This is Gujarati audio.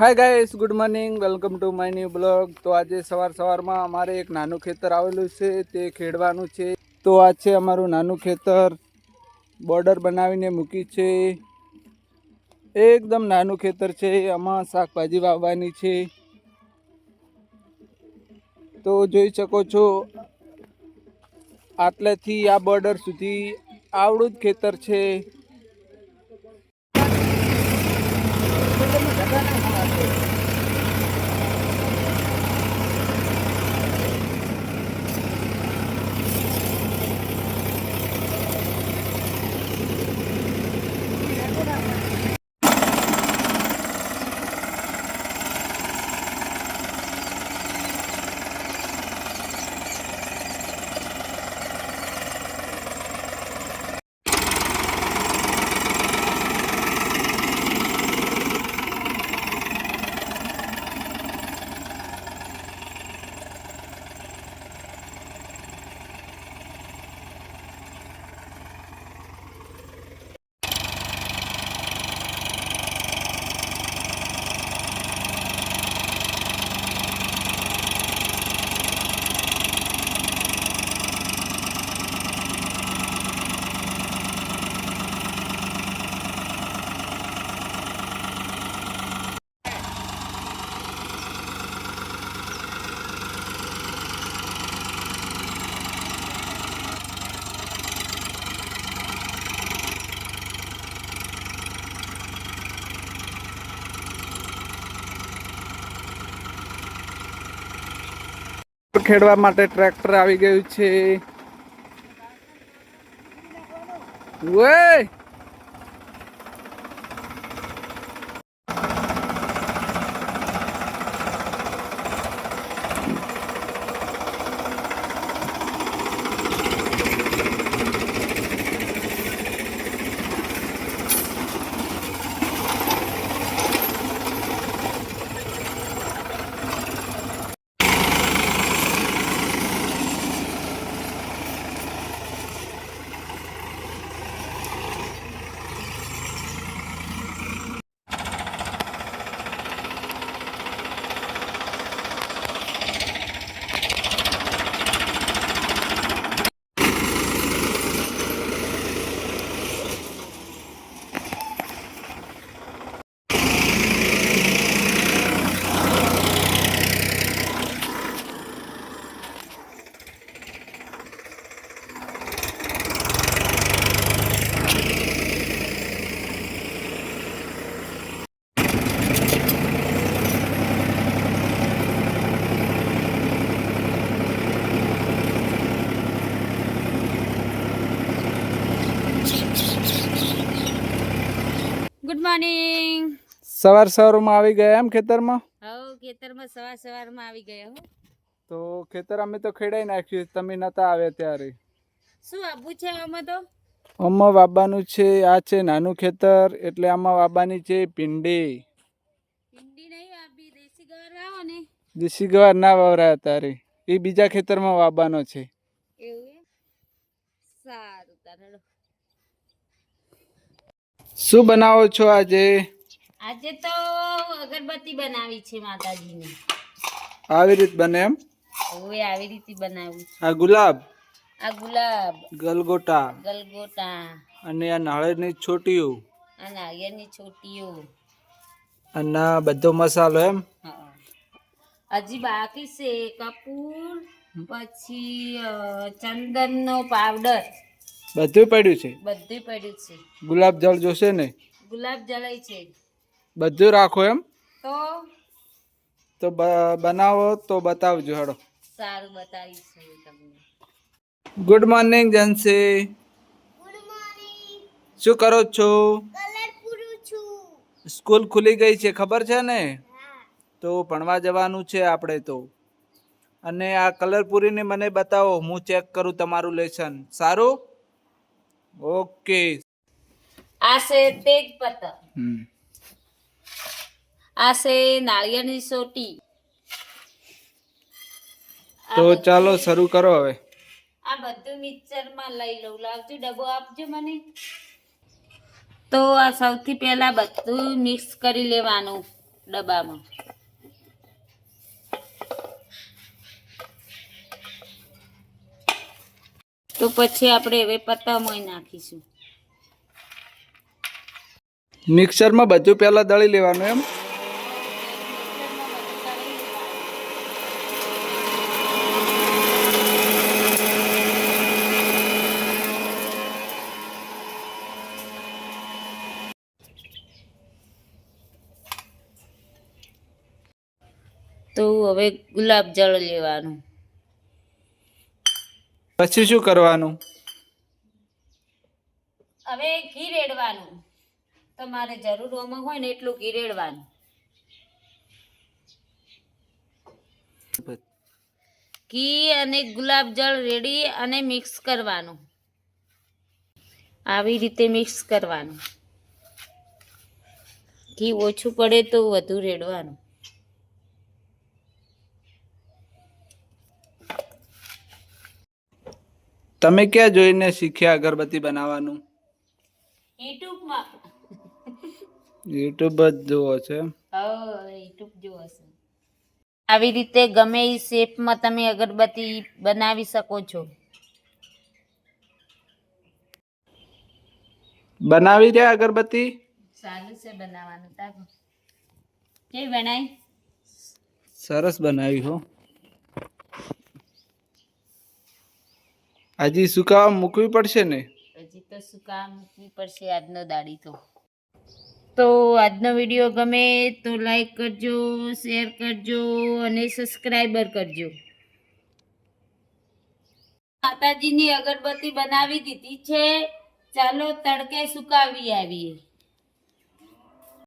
Hi guys good morning welcome to my new blog તો આજે સવાર સવારમાં અમારે એક નાનું ખેતર આવેલું છે, તે ખેડવાનું છે. તો આ છે અમારું નાનું ખેતર. બોર્ડર બનાવીને મૂકી છે. એકદમ નાનું ખેતર છે. આમાં શાકભાજી વાવવાની છે. તો જોઈ શકો છો, આટલેથી આ બોર્ડર સુધી આવડું જ ખેતર છે. 너们약간하는것 같. ખેડવા માટે ટ્રેક્ટર આવી ગયું છે ઓય! ગુડ મોર્નિંગ સવાર સવારમાં આવી ગયા એમ ખેતરમાં? હવે ખેતરમાં સવાર સવારમાં આવી ગયા હો. તો ખેતર અમે તો ખેડાઈ નાખ્યું તમે નતા આવ્યા ત્યારે. શું આબુ છે આમાં તો? આમાં વાવવાનું છે આ છે નાનું ખેતર એટલે આમાં વાબાની છે ભીંડી. ભીંડી નહીં આપી દેશી ગવાર આવો ને. દેશી ગવાર ના વાવરાયા તારે એ બીજા ખેતરમાં વાબાનો છે. એવું સારું તારે શું બનાવો છો આજે? આજે તો અગરબત્તી બનાવી છે માતાજીની. આવી રીત બને એમ? ઓય આવી રીતે બનાવ્યું આ ગુલાબ? આ ગુલાબ. ગલગોટા? ગલગોટા. અને આ નાળિયેરની છોટીઓ? આ નાળિયેરની છોટીઓ. અને બધો મસાલો એમ? હા. હજી બાકી છે કપૂર પછી ચંદનનો પાવડર. બધું પડ્યું છે? બધું પડ્યું છે. ગુલાબ જળ જોશે ને? ગુલાબ જળાય છે. બધું રાખો એમ? તો? તો બનાવો તો બતાવજો હડો. સારું બતાવીશું તમને. ગુડ મોર્નિંગ જનસી શું કરો છો? સ્કૂલ ખુલી ગઈ છે ખબર છે ને? તો ભણવા જવાનું છે આપણે તો. અને આ કલર પૂરીને મને બતાવો હું ચેક કરું તમારું લેસન. સારું? ઓકે. આ છે તેજ પત્તર આ છે નાળિયેરની સોટી. તો ચાલો શરૂ કરો હવે. આ બધું મિક્સરમાં લઈ લઉં. લાવજો ડબ્બો આપજો મને. તો આ સૌથી પહેલા બધું મિક્સ કરી લેવાનું ડબ્બામાં. તો પછી આપણે હવે પત્તામાં નાખીશું. મિક્સરમાં બધું પહેલાં દળી લેવાનું એમ? તો હવે ગુલાબ જળ લેવાનું. પછી શું કરવાનું? હવે ઘી રેડવાનું. તમારે જરૂર ઓમાં હોય ને એટલું ઘી રેડવાનું. ઘી અને ગુલાબ જળ રેડી અને મિક્સ કરવાનું. આવી રીતે મિક્સ કરવાનું. ઘી ઓછું પડે તો વધુ રેડવાનું. તમે ક્યાં જોઈને શીખ્યા અગરબત્તી બનાવવાનું? યુટ્યુબમાં. યુટ્યુબ જ જુઓ છે યુટ્યુબ આવી રીતે ગમે એ શેપમાં તમે અગરબત્તી બનાવી શકો છો. બનાવી રહ્યા અગરબત્તી? સારું છે બનાવવાનું. તાકો કેવી બનાવી? સરસ બનાવી હો. હજી સુકાવા મૂકવી પડશે ને? હજી તો સુકાવા મૂકવી પડશે આજનો દાડી તો. તો આજનો વીડિયો ગમે તો લાઈક કરજો શેર કરજો અને સબસ્ક્રાઈબર કરજો. માતાજીની અગરબત્તી બનાવી દીધી છે. ચાલો તડકે સુકાવી આવીએ.